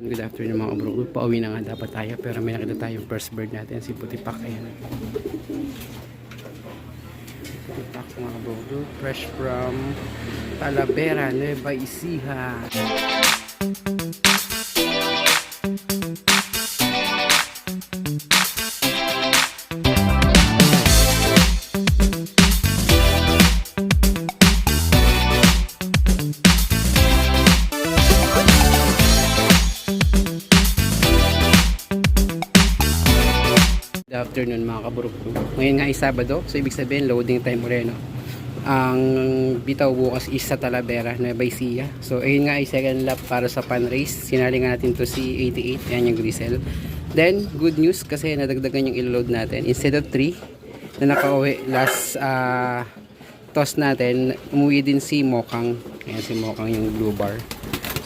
Good afternoon mga bro. Pauwi na nga dapat tayo pero may nakita tayong first bird natin si Putipak. Ayan. Putipak mga bro. Fresh from Talavera, Nueva Ecija. Good afternoon mga kaburok. Ngayon nga ay Sabado, so ibig sabihin loading time ulit no. Ang bitaw bukas is sa Talavera, Nueva Ecija. So ayun nga ay second lap para sa pan race. Sinali nga natin to si 88, yan yung Grisel. Then good news kasi nadagdagan yung ilo-load natin. Instead of 3 na nakauwi last ah, toss natin, umuwi din si Mokang. Ayan si Mokang yung blue bar.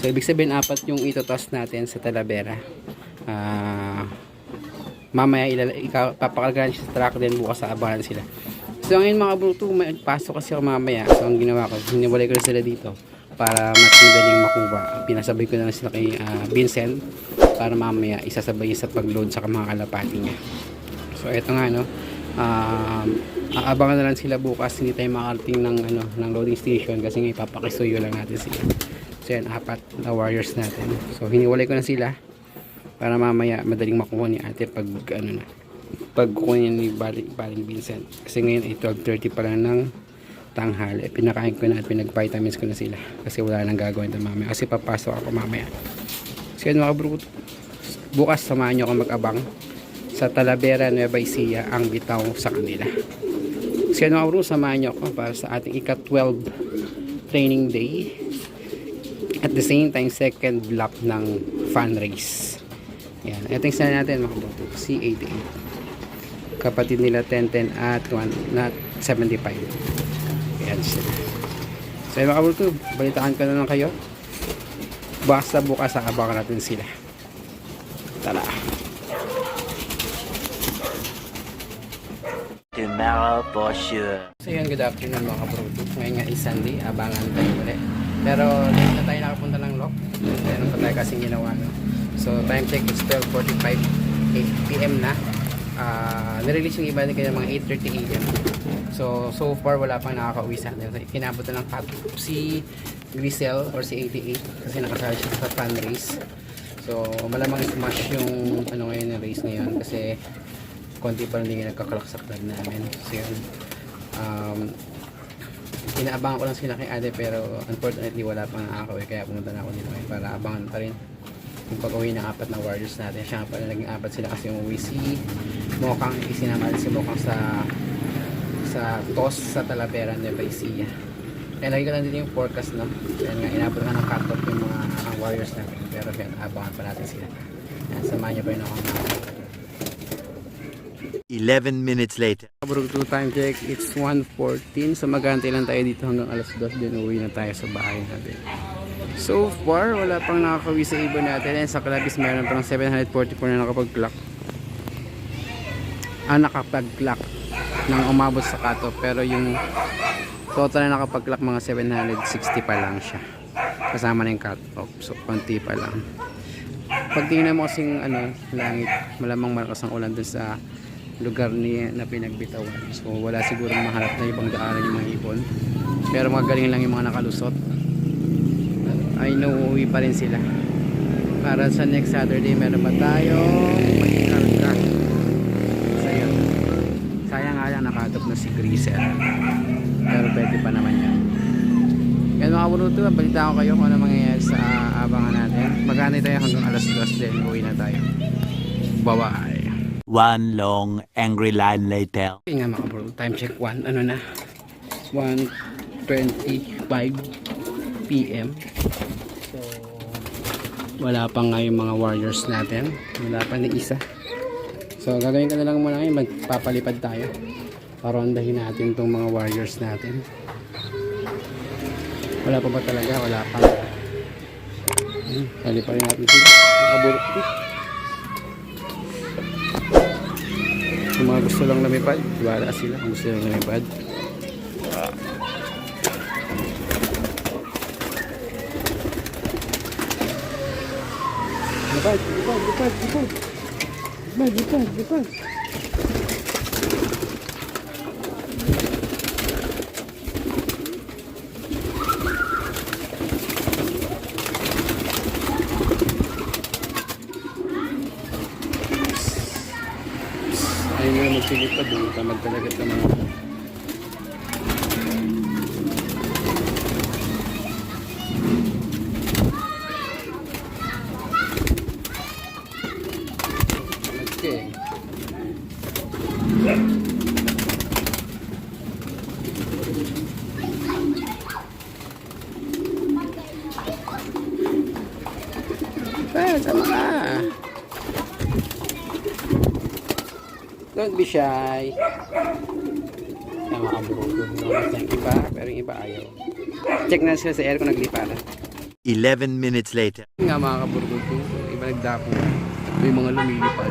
So ibig sabihin apat yung ito-toss natin sa Talavera. Ah mamaya papakalagalan siya sa truck din bukas sa abangan sila. So ngayon mga bruto may pasok kasi ako mamaya. So ang ginawa ko hiniwalay ko sila dito para mas madaling makuha. Pinasabay ko na sila kay ah, Vincent para mamaya isasabay sa pag-load sa mga kalapati niya. So eto nga no um, aabangan na lang sila bukas. Hindi tayo makarating ng, ano, ng loading station kasi nga ipapakisuyo lang natin sila. So yan apat na warriors natin. So hiniwalay ko na sila para mamaya madaling makuha ni ate pag ano na pag kukunin ni Baling, Baling Vincent. Kasi ngayon ay 12.30 pa lang ng tanghali. Pinakain ko na at pinag-vitamins ko na sila. Kasi wala nang gagawin ito mamaya. Kasi papasok ako mamaya. So yun mga bro bukas samahan nyo ako mag-abang sa Talavera Nueva Ecija ang bitaw sa kanila. So yun mga bro samahan nyo ako para sa ating ika-12 training day. At the same time second lap ng fan race yan. Ito yung sana natin mga kabuto. C88. Kapatid nila 1010 at 1, not 75. Yan sila. So mga kabuto, balitaan ko na lang kayo. Basta bukas abangan natin sila. Tara. Tomorrow for sure. So yun, good afternoon mga kabruto. Ngayon nga is Sunday, abangan tayo ulit. Pero late na tayo nakapunta ng lock. Meron pa tayo kasing ginawa. No? So time check is 12.45 8pm na. Uh, nirelease yung iba din kaya mga 8.30 am. So, so far wala pang nakaka-uwi sa atin. So, kinabot na ng cut si Grisel or si 88 kasi nakasali siya sa fan race. So, malamang smash yung ano ngayon yung race ngayon kasi konti pa lang din yung nagkakalak sa club namin. So, yun. Um, inaabangan ko lang sila kay ate pero unfortunately wala pang nakakauwi kaya pumunta na ako dito para abangan pa rin yung pag-uwi ng apat na warriors natin. Siya nga pala naging apat sila kasi umuwi si Mokang, isinama si Mokang sa sa TOS sa Talavera, Nueva Ecija. Kaya lagi ko lang din yung forecast no. Yan nga, inabot nga ng cut-off yung mga ang warriors natin. Pero yan, abangan pa natin sila. Yan, samahan niyo pa rin ako. 11 minutes later. Kaburog 2 time check, it's 1.14 So magantay lang tayo dito hanggang alas 2 Then uwi na tayo sa bahay natin So far, wala pang nakakawi sa ibon natin. And sa Calabis meron pang 744 na nakapag-clock. Ah, nakapag-clock. Nang umabot sa cutoff Pero yung total na nakapag-clock mga 760 pa lang siya. Kasama na yung cutoff So konti pa lang. Pag mo kasing ano, langit, malamang malakas ang ulan dun sa lugar ni na pinagbitawan. So wala siguro mahanap na ibang daanan yung mga ibon. Pero magaling lang yung mga nakalusot. Ay nauuwi pa rin sila. Para sa next Saturday meron pa tayo magkarga. So yun. Sayang nga lang nakatop na si Grisel. Pero pwede pa naman yan. Yan mga buruto, balita ko kayo kung ano mangyayari sa ah, abangan natin. Magkano tayo hanggang alas 2 din, uwi na tayo. Bye-bye. One long angry line later. Okay nga mga bro, time check 1, ano na? 1.25 p.m. So, wala pa nga yung mga warriors natin. Wala pa ni isa. So, gagawin ko na lang muna ngayon, magpapalipad tayo. Parondahin natin tong mga warriors natin. Wala pa ba talaga? Wala pa. Hmm, paliparin natin sila. Nakaburo. Yung mga lang lumipad, wala sila kung gusto lang lumipad. Lipad, lipad, lipad, lipad. Lipad, lipad, lipad. Ayun yung magsilipad, tamad talaga ito mga Okay. Sama ka. Don't be shy. Tama ka bro. Lumabas ng iba, pero yung iba ayaw. Check na sila sa air kung nagliparan. 11 minutes later. Nga mga kaburgo ko, yung iba nagdapo. May mga lumilipad.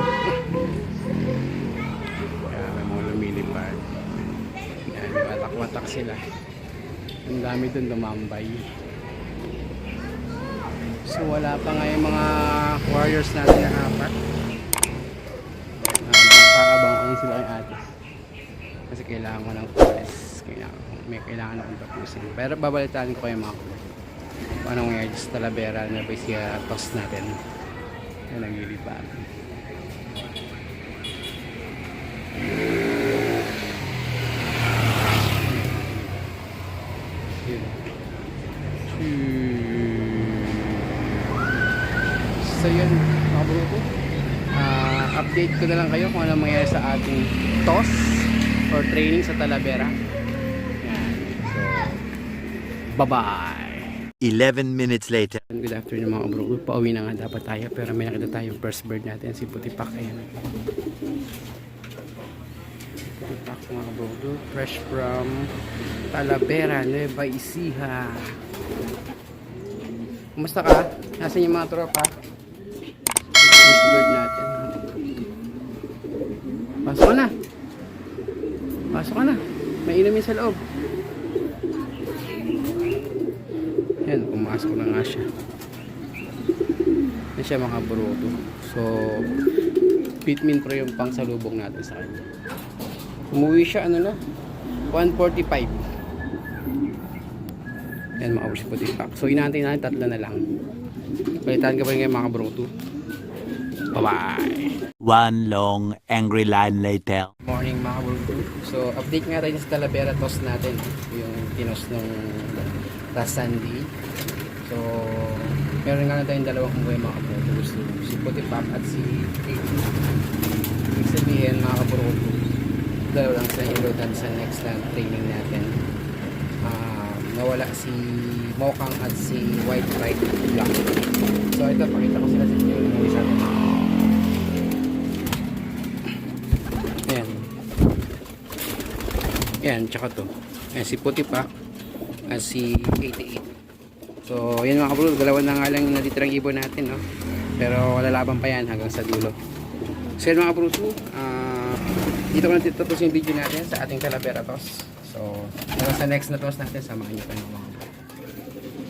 Kaya may mga lumilipad. Yan, matak-matak sila. Ang dami dun lumambay. So wala pa nga yung mga warriors natin na apat. Nakabang-abang sila kay ate. Kasi kailangan ko ng forest. Kailangan, may kailangan akong tapusin. Pero babalitaan ko yung mga kung anong nangyayari sa Talavera na ba siya toss natin na naglilipan. Yun. So yun, mga bruto. Ah, update ko na lang kayo kung anong mangyayari sa ating toss or training sa Talavera. Yan. So, bye-bye! 11 minutes later. Good afternoon mga bro. Pauwi na nga dapat tayo pero may nakita tayong first bird natin si Putipak. Ayan. Putipak mga bro. Fresh from Talavera, Nueva Ecija. Kumusta ka? Nasaan yung mga tropa? First bird natin. Pasok ka na. Pasok ka na. May inumin sa loob. Yan, pumasok na nga siya. Yan siya mga bruto. So, Pitmin Pro yung pang salubong natin sa kanya. Umuwi siya, ano na? 145. Yan mga bruto puti pack. So, inaantay natin tatlo na lang. Balitaan ka pa rin kayo mga bruto. Bye-bye! One long angry line later. Morning mga. So, update nga tayo sa Talavera toss natin. Yung tinos nung last Sunday. So, meron nga na tayong dalawang umuwi mga kabruto. So, si Putipak at si Kate. Ibig sabihin mga kabruto, dalawa lang sila ilutan sa next na training natin. Ah, nawala si Mokang at si White Bright Black. So, ito, pakita ko sila sa inyo. Umuwi sa atin. Ayan. Ayan, tsaka to. Ayan, si Puti pa. At si 88. So, yan mga kabro. Dalawa na nga lang yung natitirang ibon natin, no? Pero lalaban pa yan hanggang sa dulo. So, yan mga kabro. ah dito ko na tapos yung video natin sa ating Talavera toss. So, hanggang sa next na toss natin, samahan nyo pa.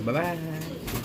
Bye-bye!